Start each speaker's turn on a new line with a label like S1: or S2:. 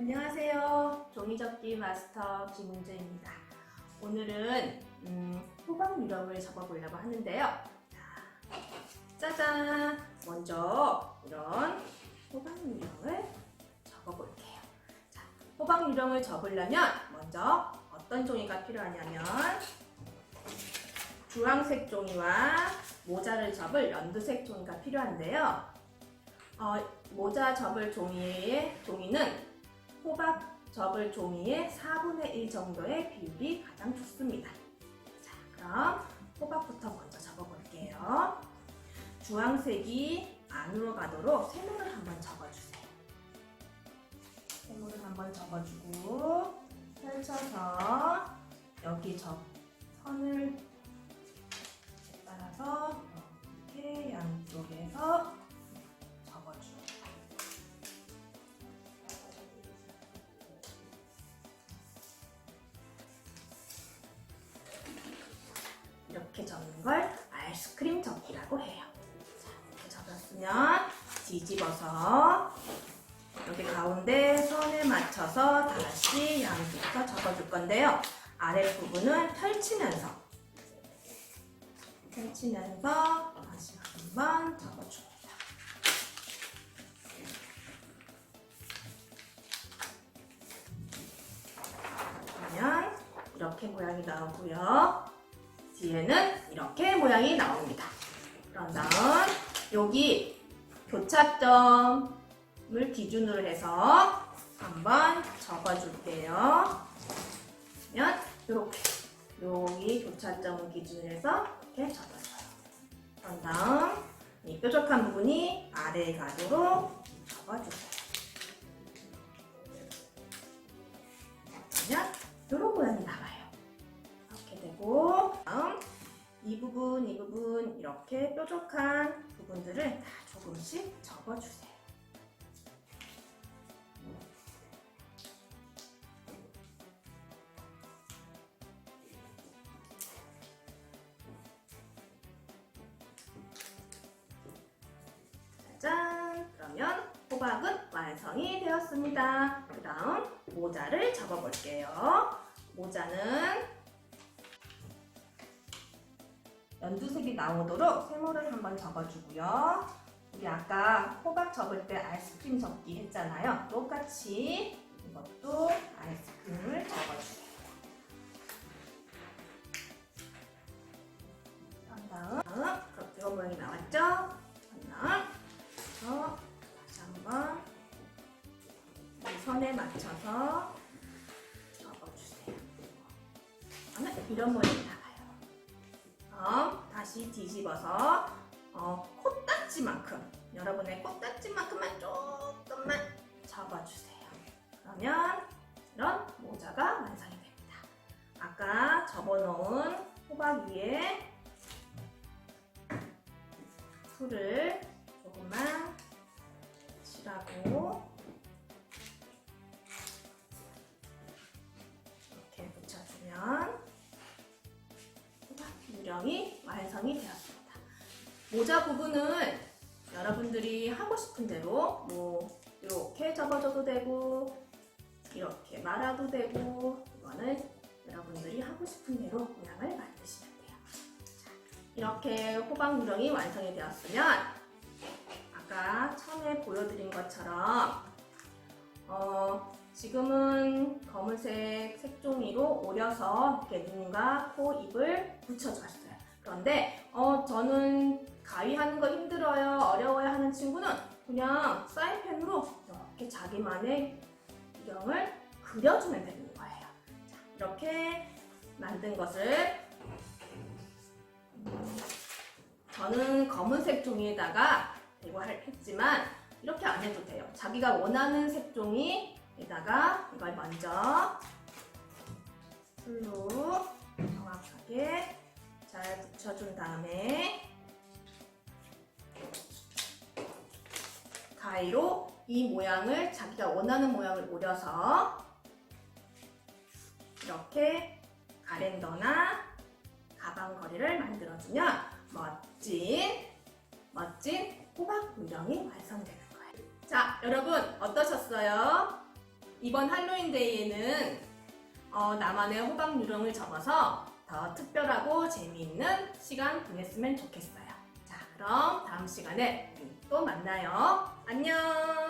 S1: 안녕하세요. 종이접기 마스터 김은재입니다. 오늘은 음, 호박 유령을 접어보려고 하는데요. 자, 짜잔! 먼저 이런 호박 유령을 접어볼게요. 자, 호박 유령을 접으려면 먼저 어떤 종이가 필요하냐면 주황색 종이와 모자를 접을 연두색 종이가 필요한데요. 어, 모자 접을 종이의 종이는 호박 접을 종이의 4분의 1 정도의 비율이 가장 좋습니다. 자, 그럼 호박부터 먼저 접어볼게요. 주황색이 안으로 가도록 세모를 한번 접어주세요. 세모를 한번 접어주고 펼쳐서 여기 접 선을 따라서 이렇게 양쪽에서 이렇게 접는 걸 아이스크림 접기라고 해요. 자, 이렇게 접었으면 뒤집어서 여기 가운데 선에 맞춰서 다시 양쪽에서 접어줄 건데요. 아랫부분은 펼치면서 펼치면서 다시 한번 접어줍니다. 그러면 이렇게 모양이 나오고요. 뒤에는 이렇게 모양이 나옵니다. 그런 다음 여기 교차점을 기준으로 해서 한번 접어줄게요. 그러면 이렇게 여기 교차점을 기준으로 해서 이렇게 접어줘요. 그런 다음 이 뾰족한 부분이 아래에 가도록 접어주세요. 그러면 이렇게 뾰족한 부분들을 다 조금씩 접어주세요. 짜잔! 그러면 호박은 완성이 되었습니다. 그 다음 모자를 접어볼게요. 모자는 연두색이 나오도록 세모를 한번 접어주고요. 우리 아까 호박 접을 때 아이스크림 접기 했잖아요. 똑같이 이것도 아이스크림을 접어주세요. 한 다음 그럼 이런 모양이 나왔죠? 하나, 더 다시 한번 이 선에 맞춰서 접어주세요. 이런 모양이 나와요. 그럼 다시 뒤집어서 어, 코딱지만큼 여러분의 코딱지만큼만 조금만 접어주세요. 그러면 이런 모자가 완성이 됩니다. 아까 접어놓은 호박 위에 풀을 조금만 칠하고 이렇게 붙여주면 유령이 완성이 되었습니다. 모자 부분은 여러분들이 하고 싶은 대로 뭐 이렇게 접어줘도 되고 이렇게 말아도 되고 이거는 여러분들이 하고 싶은 대로 모양을 만드시면 돼요. 자, 이렇게 호박 유령이 완성이 되었으면 아까 처음에 보여드린 것처럼 어, 지금은 검은색 색종이로 오려서 이렇게 눈과 코, 입을 붙여줬어요. 그런데 어, 저는 가위 하는 거 힘들어요, 어려워요 하는 친구는 그냥 사인펜으로 이렇게 자기만의 유령을 그려주면 되는 거예요. 자, 이렇게 만든 것을 음, 저는 검은색 종이에다가 대고 할- 했지만 이렇게 안 해도 돼요. 자기가 원하는 색종이에다가 이걸 먼저 풀로 정확하게 잘 붙여준 다음에 가위로 이 모양을 자기가 원하는 모양을 오려서 이렇게 가랜더나 가방걸이를 만들어주면 멋진 멋진 호박 문정이 완성되는 거예요. 자, 여러분 어떠셨어요? 이번 할로윈데이에는 어, 나만의 호박 요령을 적어서 더 특별하고 재미있는 시간 보냈으면 좋겠어요. 자, 그럼 다음 시간에 또 만나요. 안녕!